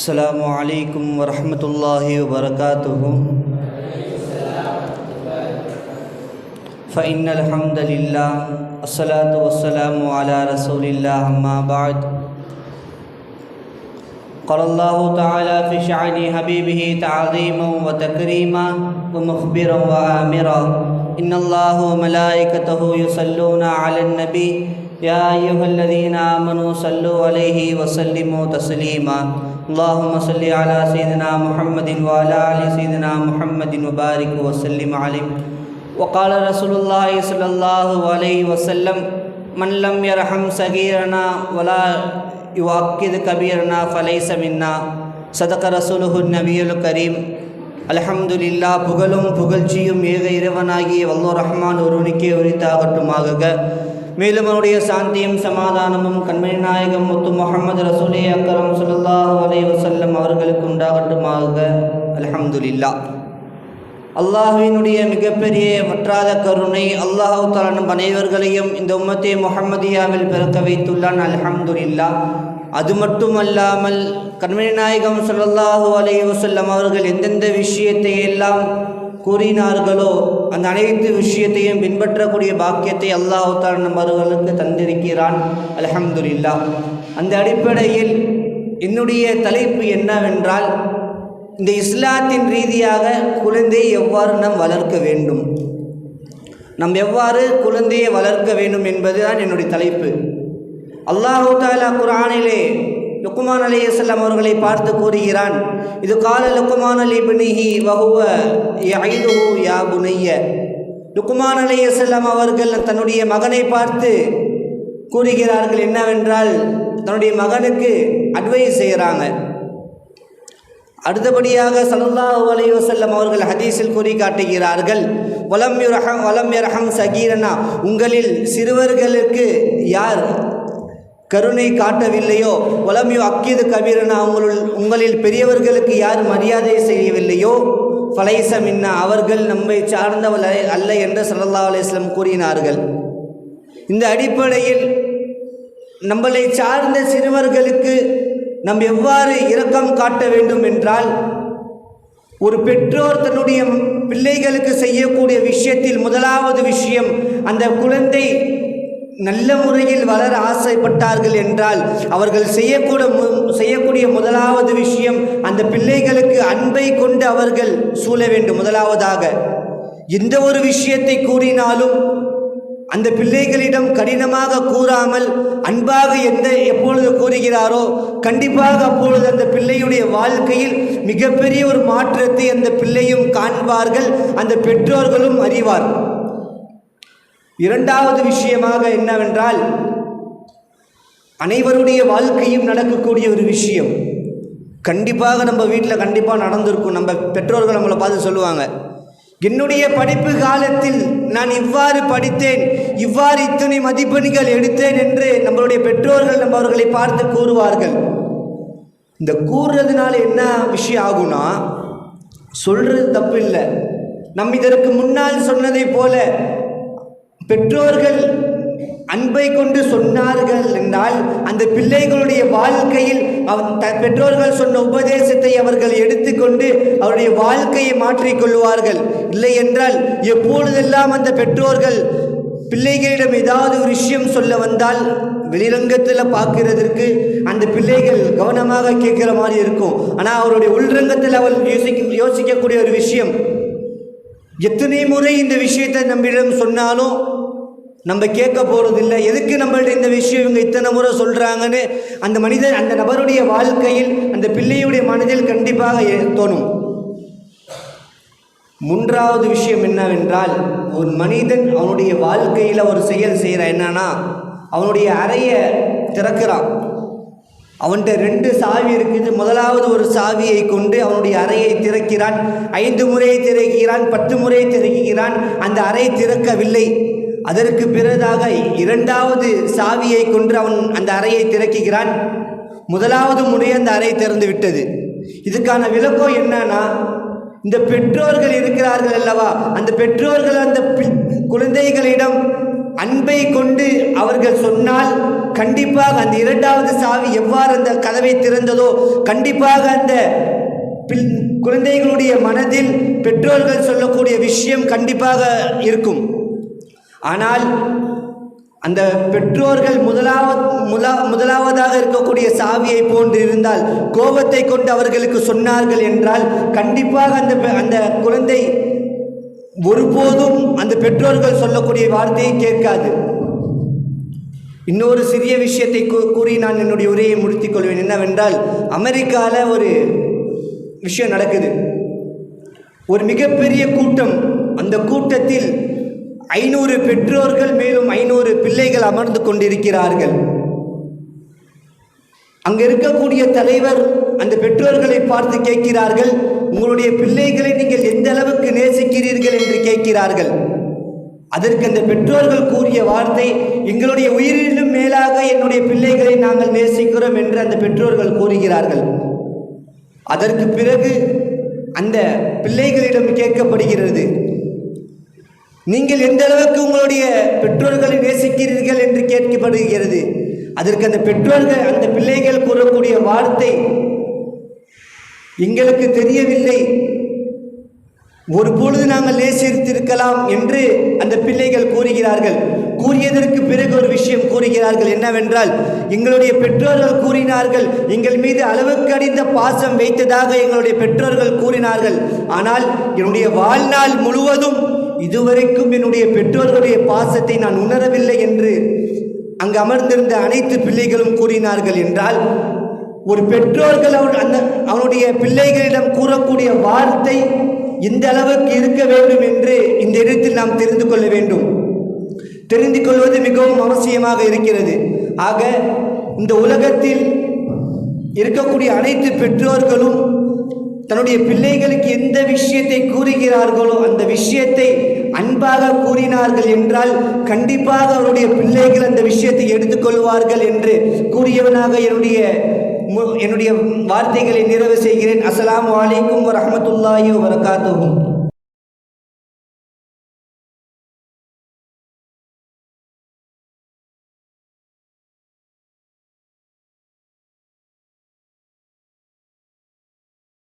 السلام عليكم ورحمة الله وبركاته. فإن الحمد لله الصلاة والسلام على رسول الله أما بعد. قال الله تعالى في شعن حبيبه تعظيما وتكريما ومخبرا وآمرا. إن الله وملائكته يصلون على النبي يا أيها الذين آمنوا صلوا عليه وسلموا تسليما اللهم صل على سيدنا محمد وعلى آل سيدنا محمد وبارك وسلم عليه وقال رسول الله صلى الله عليه وسلم من لم يرحم صغيرنا ولا يؤكد كبيرنا فليس منا صدق رسوله النبي الكريم அல்ஹம்துலில்லா புகழும் புகழ்ச்சியும் ஏக இறைவனாகிய வல்லோ ரஹ்மான் ஒருவனுக்கே உரித்தாகட்டுமாக மேலும் அவருடைய சாந்தியும் சமாதானமும் கண்மணி நாயகம் முத்து முகமது ரசூலே அக்கரம் சுல்லாஹ் அலை வசல்லம் அவர்களுக்கு உண்டாகட்டுமாக. அல்ஹம்துலில்லா அல்லாஹுவினுடைய மிகப்பெரிய வற்றாத கருணை அல்லாஹு தாலனும் அனைவர்களையும் இந்த உம்மத்தே முகமதியாவில் பிறக்க வைத்துள்ளான். அல்ஹம்துலில்லா அது மட்டுமல்லாமல் கண்மணி நாயகம் ஸல்லல்லாஹு அலைஹி வசல்லம் அவர்கள் எந்தெந்த விஷயத்தை எல்லாம் கூறினார்களோ அந்த அனைத்து விஷயத்தையும் பின்பற்றக்கூடிய பாக்கியத்தை அல்லாஹு தாலா தந்திருக்கிறான் அவர்களுக்கு தந்திருக்கிறான். அந்த அடிப்படையில் என்னுடைய தலைப்பு என்னவென்றால் இந்த இஸ்லாத்தின் ரீதியாக குழந்தையை எவ்வாறு நாம் வளர்க்க வேண்டும்? நாம் எவ்வாறு குழந்தையை வளர்க்க வேண்டும் என்பதுதான் என்னுடைய தலைப்பு. அல்லாஹு தாலா குரானிலே லுக்குமான் அலி இஸ்லாம் அவர்களை பார்த்து கூறுகிறான் இது கால லுக்குமான் அலி பினிஹி வகுவ ஐதுஹு யா புனைய. லுக்குமான் அலி இஸ்லாம் அவர்கள் தன்னுடைய மகனை பார்த்து கூறுகிறார்கள் என்னவென்றால் தன்னுடைய மகனுக்கு அட்வைஸ் செய்கிறாங்க. அடுத்தபடியாக சல்லல்லாஹு அலைஹி வசல்லம் அவர்கள் ஹதீஸில் கூறி காட்டுகிறார்கள் வலம் யுரஹம் வலம் யரஹம் சகீரனா. உங்களில் சிறுவர்களுக்கு யார் கருணை காட்டவில்லையோ? வலமியோ அக்கீது கபீரனா அவங்களுள் உங்களில் பெரியவர்களுக்கு யார் மரியாதை செய்யவில்லையோ? ஃபலைச மின்னா அவர்கள் நம்மை சார்ந்தவள் அல்ல என்று சல்லா அலிஸ்லம் கூறினார்கள். இந்த அடிப்படையில் நம்மளை சார்ந்த சிறுவர்களுக்கு நாம் எவ்வாறு இரக்கம் காட்ட வேண்டும் என்றால் ஒரு பெற்றோர் தன்னுடைய பிள்ளைகளுக்கு செய்யக்கூடிய விஷயத்தில் முதலாவது விஷயம் அந்த குழந்தை நல்ல முறையில் வளர ஆசைப்பட்டார்கள் என்றால் அவர்கள் செய்யக்கூட செய்யக்கூடிய முதலாவது விஷயம் அந்த பிள்ளைகளுக்கு அன்பை கொண்டு அவர்கள் சூழ வேண்டும். முதலாவதாக எந்த ஒரு விஷயத்தை கூறினாலும் அந்த பிள்ளைகளிடம் கடினமாக கூறாமல் அன்பாக எந்த எப்பொழுது கூறுகிறாரோ கண்டிப்பாக அப்பொழுது அந்த பிள்ளையுடைய வாழ்க்கையில் மிகப்பெரிய ஒரு மாற்றத்தை அந்த பிள்ளையும் காண்பார்கள். அந்த பெற்றோர்களும் அறிவார்கள் இரண்டாவது விஷயமாக என்னவென்றால் அனைவருடைய வாழ்க்கையும் நடக்கக்கூடிய ஒரு விஷயம். கண்டிப்பாக நம்ம வீட்டில் கண்டிப்பாக நடந்திருக்கும். நம்ம பெற்றோர்கள் நம்மளை பார்த்து சொல்லுவாங்க என்னுடைய படிப்பு காலத்தில் நான் இவ்வாறு படித்தேன் இவ்வாறு இத்தனை மதிப்பெண்கள் எடுத்தேன் என்று நம்மளுடைய பெற்றோர்கள் நம்ம அவர்களை பார்த்து கூறுவார்கள். இந்த கூறுறதுனால என்ன விஷயம் ஆகும்னா சொல்றது தப்பு இல்லை நம் இதற்கு முன்னால் சொன்னதை போல பெற்றோர்கள் அன்பை கொண்டு சொன்னார்கள் என்றால் அந்த பிள்ளைகளுடைய வாழ்க்கையில் அவன் பெற்றோர்கள் சொன்ன உபதேசத்தை அவர்கள் எடுத்துக்கொண்டு அவருடைய வாழ்க்கையை மாற்றிக்கொள்வார்கள். இல்லை என்றால் எப்பொழுதெல்லாம் அந்த பெற்றோர்கள் பிள்ளைகளிடம் ஏதாவது ஒரு விஷயம் சொல்ல வந்தால் வெளிரங்கத்தில் பார்க்கிறதற்கு அந்த பிள்ளைகள் கவனமாக கேட்குற மாதிரி இருக்கும். ஆனால் அவருடைய உள்ரங்கத்தில் அவள் யோசிக்க யோசிக்கக்கூடிய ஒரு விஷயம் எத்தனை முறை இந்த விஷயத்தை நம்மிடம் சொன்னாலும் நம்ம கேட்க போகிறதில்ல எதுக்கு நம்மள்ட்ட இந்த விஷயம்? இவங்க இத்தனை முறை சொல்கிறாங்கன்னு அந்த மனிதன் அந்த நபருடைய வாழ்க்கையில் அந்த பிள்ளையுடைய மனதில் கண்டிப்பாக தோணும். மூன்றாவது விஷயம் என்னவென்றால் ஒரு மனிதன் அவனுடைய வாழ்க்கையில் ஒரு செயல் செய்கிறான் என்னன்னா அவனுடைய அறையை திறக்கிறான். அவன்கிட்ட ரெண்டு சாவி இருக்குது. முதலாவது ஒரு சாவியை கொண்டு அவனுடைய அறையை திறக்கிறான். ஐந்து முறை திறக்கிறான் பத்து முறை திறக்கிறான். அந்த அறை திறக்கவில்லை. அதற்கு பிறதாக இரண்டாவது சாவியை கொன்று அவன் அந்த அறையை திறக்குகிறான். முதலாவது முறை அந்த அறை திறந்து விட்டது. இதுக்கான விளக்கம் என்னன்னா இந்த பெற்றோர்கள் இருக்கிறார்கள் அல்லவா? அந்த பெற்றோர்கள் அந்த குழந்தைகளிடம் அன்பை கொண்டு அவர்கள் சொன்னால் கண்டிப்பாக அந்த இரண்டாவது சாவி எவ்வாறு அந்த கதவை திறந்ததோ கண்டிப்பாக அந்த குழந்தைகளுடைய மனதில் பெற்றோர்கள் சொல்லக்கூடிய விஷயம் கண்டிப்பாக இருக்கும். ஆனால் அந்த பெற்றோர்கள் முதலாவது முதலா முதலாவதாக இருக்கக்கூடிய சாவியை போன்று இருந்தால் கோபத்தை கொண்டு அவர்களுக்கு சொன்னார்கள் என்றால் கண்டிப்பாக அந்த அந்த குழந்தை ஒருபோதும் அந்த பெற்றோர்கள் சொல்லக்கூடிய வார்த்தையை கேட்காது. இன்னொரு சிறிய விஷயத்தை கூ- கூறி நான் என்னுடைய உரையை முடித்துக் கொள்வேன். என்னவென்றால் அமெரிக்காவில் ஒரு விஷயம் நடக்குது. ஒரு மிகப்பெரிய கூட்டம் அந்த கூட்டத்தில் ஐநூறு பெற்றோர்கள் மேலும் ஐநூறு பிள்ளைகள் அமர்ந்து கொண்டிருக்கிறார்கள். அங்க இருக்கக்கூடிய தலைவர் அந்த பெற்றோர்களை பார்த்து கேட்கிறார்கள் உங்களுடைய பிள்ளைகளை நீங்கள் எந்த அளவுக்கு நேசிக்கிறீர்கள்? என்று கேட்கிறார்கள். அதற்கு அந்த பெற்றோர்கள் கூறிய வார்த்தை எங்களுடைய உயிரிலும் மேலாக என்னுடைய பிள்ளைகளை நாங்கள் நேசிக்கிறோம் என்று அந்த பெற்றோர்கள் கூறுகிறார்கள். அதற்கு பிறகு அந்த பிள்ளைகளிடம் கேட்கப்படுகிறது நீங்கள் எந்த அளவுக்கு உங்களுடைய பெற்றோர்களை நேசிக்கிறீர்கள் என்று கேட்கப்படுகிறது. அதற்கு அந்த பெற்றோர்கள் அந்த பிள்ளைகள் கூறக்கூடிய வார்த்தை எங்களுக்கு தெரியவில்லை. ஒரு பொழுது நாங்கள் நேசித்திருக்கலாம் என்று அந்த பிள்ளைகள் கூறுகிறார்கள். கூறியதற்கு பிறகு ஒரு விஷயம் கூறுகிறார்கள் என்னவென்றால் எங்களுடைய பெற்றோர்கள் கூறினார்கள் எங்கள் மீது அளவுக்கு அடிந்த பாசம் வைத்ததாக எங்களுடைய பெற்றோர்கள் கூறினார்கள். ஆனால் என்னுடைய வாழ்நாள் முழுவதும் இதுவரைக்கும் என்னுடைய பெற்றோர்களுடைய பாசத்தை நான் உணரவில்லை என்று அங்கு அமர்ந்திருந்த அனைத்து பிள்ளைகளும் கூறினார்கள் என்றால் ஒரு பெற்றோர்கள் அவன் அந்த அவனுடைய பிள்ளைகளிடம் கூறக்கூடிய வார்த்தை இந்த அளவுக்கு இருக்க வேண்டும் என்று இந்த இடத்தில் நாம் தெரிந்து கொள்ள வேண்டும். தெரிந்து கொள்வது மிகவும் அவசியமாக இருக்கிறது. ஆக இந்த உலகத்தில் இருக்கக்கூடிய அனைத்து பெற்றோர்களும் தன்னுடைய பிள்ளைகளுக்கு எந்த விஷயத்தை கூறுகிறார்களோ அந்த விஷயத்தை அன்பாக கூறினார்கள் என்றால் கண்டிப்பாக அவருடைய பிள்ளைகள் அந்த விஷயத்தை எடுத்துக்கொள்வார்கள் என்று கூறியவனாக என்னுடைய மு- என்னுடைய வார்த்தைகளை நிறைவு செய்கிறேன். அஸ்லாம் வலைக்கும் வரமத்துல்லாயோ வபரகாத்துஹு.